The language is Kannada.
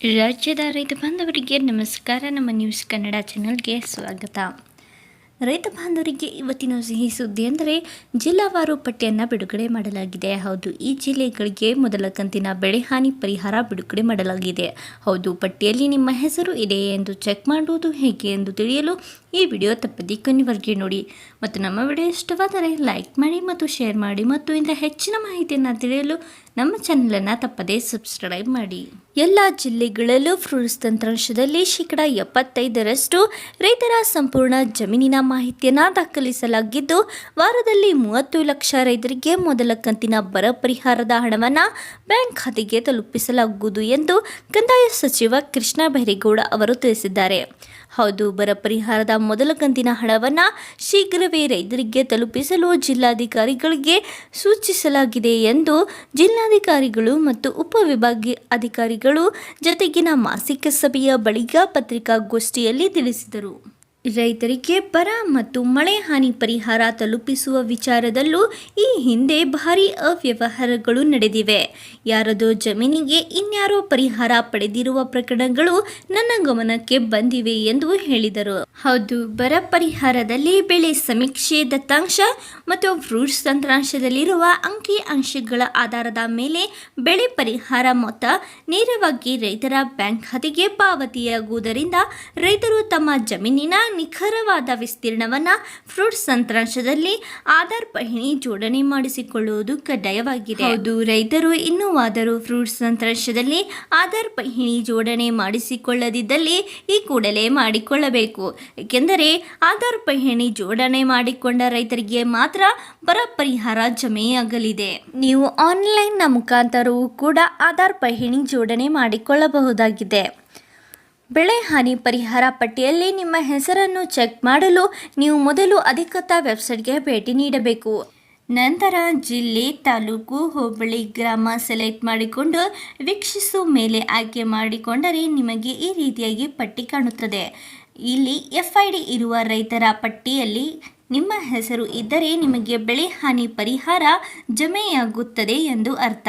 ರಾಜ್ಯದ ರೈತ ಬಾಂಧವರಿಗೆ ನಮಸ್ಕಾರ. ನಮ್ಮ ನ್ಯೂಸ್ ಕನ್ನಡ ಚಾನೆಲ್ಗೆ ಸ್ವಾಗತ. ರೈತ ಬಾಂಧವರಿಗೆ ಇವತ್ತಿನ ಸಿಹಿ ಸುದ್ದಿ ಅಂದರೆ ಜಿಲ್ಲಾವಾರು ಪಟ್ಟಿಯನ್ನು ಬಿಡುಗಡೆ ಮಾಡಲಾಗಿದೆ. ಹೌದು, ಈ ಜಿಲ್ಲೆಗಳಿಗೆ ಮೊದಲ ಕಂತಿನ ಬೆಳೆ ಹಾನಿ ಪರಿಹಾರ ಬಿಡುಗಡೆ ಮಾಡಲಾಗಿದೆ. ಹೌದು, ಪಟ್ಟಿಯಲ್ಲಿ ನಿಮ್ಮ ಹೆಸರು ಇದೆಯೇ ಎಂದು ಚೆಕ್ ಮಾಡುವುದು ಹೇಗೆ ಎಂದು ತಿಳಿಯಲು ಈ ವಿಡಿಯೋ ತಪ್ಪದಿ ಕೊನೆವರೆಗೆ ನೋಡಿ. ಮತ್ತು ನಮ್ಮ ವಿಡಿಯೋ ಇಷ್ಟವಾದರೆ ಲೈಕ್ ಮಾಡಿ ಮತ್ತು ಶೇರ್ ಮಾಡಿ. ಮತ್ತು ಇಂಥ ಹೆಚ್ಚಿನ ಮಾಹಿತಿಯನ್ನು ತಿಳಿಯಲು ನಮ್ಮ ಚಾನಲನ್ನು ತಪ್ಪದೇ ಸಬ್ಸ್ಕ್ರೈಬ್ ಮಾಡಿ. ಎಲ್ಲ ಜಿಲ್ಲೆಗಳಲ್ಲೂ ಫ್ರೂಟ್ಸ್ ತಂತ್ರಾಂಶದಲ್ಲಿ ಶೇಕಡ ಎಪ್ಪತ್ತೈದರಷ್ಟು ರೈತರ ಸಂಪೂರ್ಣ ಜಮೀನಿನ ಮಾಹಿತಿಯನ್ನು ದಾಖಲಿಸಲಾಗಿದ್ದು, ವಾರದಲ್ಲಿ ಮೂವತ್ತು ಲಕ್ಷ ರೈತರಿಗೆ ಮೊದಲ ಕಂತಿನ ಬರ ಪರಿಹಾರದ ಹಣವನ್ನು ಬ್ಯಾಂಕ್ ಖಾತೆಗೆ ತಲುಪಿಸಲಾಗುವುದು ಎಂದು ಕಂದಾಯ ಸಚಿವ ಕೃಷ್ಣ ಬೈರೇಗೌಡ ಅವರು ತಿಳಿಸಿದ್ದಾರೆ. ಹೌದು, ಬರ ಪರಿಹಾರದ ಮೊದಲ ಕಂತಿನ ಹಣವನ್ನು ಶೀಘ್ರವೇ ರೈತರಿಗೆ ತಲುಪಿಸಲು ಜಿಲ್ಲಾಧಿಕಾರಿಗಳಿಗೆ ಸೂಚಿಸಲಾಗಿದೆ ಎಂದು ಜಿಲ್ಲಾಧಿಕಾರಿಗಳು ಮತ್ತು ಉಪವಿಭಾಗೀಯ ಅಧಿಕಾರಿಗಳು ಜತೆಗಿನ ಮಾಸಿಕ ಸಭೆಯ ಬಳಿಕ ಪತ್ರಿಕಾಗೋಷ್ಠಿಯಲ್ಲಿ ತಿಳಿಸಿದರು. ರೈತರಿಗೆ ಬರ ಮತ್ತು ಮಳೆ ಹಾನಿ ಪರಿಹಾರ ತಲುಪಿಸುವ ವಿಚಾರದಲ್ಲೂ ಈ ಹಿಂದೆ ಭಾರೀ ಅವ್ಯವಹಾರಗಳು ನಡೆದಿವೆ. ಯಾರದೋ ಜಮೀನಿಗೆ ಇನ್ಯಾರೋ ಪರಿಹಾರ ಪಡೆದಿರುವ ಪ್ರಕರಣಗಳು ನನ್ನ ಗಮನಕ್ಕೆ ಬಂದಿವೆ ಎಂದು ಹೇಳಿದರು. ಹೌದು, ಬರ ಪರಿಹಾರದಲ್ಲಿ ಬೆಳೆ ಸಮೀಕ್ಷೆ, ದತ್ತಾಂಶ ಮತ್ತು ಫ್ರೂಟ್ಸ್ ತಂತ್ರಾಂಶದಲ್ಲಿರುವ ಅಂಕಿ ಅಂಶಗಳ ಆಧಾರದ ಮೇಲೆ ಬೆಳೆ ಪರಿಹಾರ ಮೊತ್ತ ನೇರವಾಗಿ ರೈತರ ಬ್ಯಾಂಕ್ ಖಾತೆಗೆ ಪಾವತಿಯಾಗುವುದರಿಂದ ರೈತರು ತಮ್ಮ ಜಮೀನಿನ ನಿಖರವಾದ ವಿಸ್ತೀರ್ಣವನ್ನು ಫ್ರೂಟ್ ತಂತ್ರಾಂಶದಲ್ಲಿ ಆಧಾರ್ ಪಹಣಿ ಜೋಡಣೆ ಮಾಡಿಸಿಕೊಳ್ಳುವುದು ಕಡ್ಡಾಯವಾಗಿದೆ. ಹೌದು, ರೈತರು ಇನ್ನೂವಾದರೂ ಫ್ರೂಟ್ಸ್ ತಂತ್ರಾಂಶದಲ್ಲಿ ಆಧಾರ್ ಪಹಣಿ ಜೋಡಣೆ ಮಾಡಿಸಿಕೊಳ್ಳದಿದ್ದಲ್ಲಿ ಈ ಕೂಡಲೇ ಮಾಡಿಕೊಳ್ಳಬೇಕು. ಏಕೆಂದರೆ ಆಧಾರ್ ಪಹಣಿ ಜೋಡಣೆ ಮಾಡಿಕೊಂಡ ರೈತರಿಗೆ ಮಾತ್ರ ಬರ ಪರಿಹಾರ ಜಮೆಯಾಗಲಿದೆ. ನೀವು ಆನ್ಲೈನ್ನ ಮುಖಾಂತರವೂ ಕೂಡ ಆಧಾರ್ ಪಹಣಿ ಜೋಡಣೆ ಮಾಡಿಕೊಳ್ಳಬಹುದಾಗಿದೆ. ಬೆಳೆ ಹಾನಿ ಪರಿಹಾರ ಪಟ್ಟಿಯಲ್ಲಿ ನಿಮ್ಮ ಹೆಸರನ್ನು ಚೆಕ್ ಮಾಡಲು ನೀವು ಮೊದಲು ಅಧಿಕೃತ ವೆಬ್ಸೈಟ್ಗೆ ಭೇಟಿ ನೀಡಬೇಕು. ನಂತರ ಜಿಲ್ಲೆ, ತಾಲೂಕು, ಹೋಬಳಿ, ಗ್ರಾಮ ಸೆಲೆಕ್ಟ್ ಮಾಡಿಕೊಂಡು ವೀಕ್ಷಿಸು ಮೇಲೆ ಆಯ್ಕೆ ಮಾಡಿಕೊಂಡರೆ ನಿಮಗೆ ಈ ರೀತಿಯಾಗಿ ಪಟ್ಟಿ ಕಾಣುತ್ತದೆ. ಇಲ್ಲಿ ಎಫ್ ಐ ಡಿ ಇರುವ ರೈತರ ಪಟ್ಟಿಯಲ್ಲಿ ನಿಮ್ಮ ಹೆಸರು ಇದ್ದರೆ ನಿಮಗೆ ಬೆಳೆ ಹಾನಿ ಪರಿಹಾರ ಜಮೆಯಾಗುತ್ತದೆ ಎಂದು ಅರ್ಥ.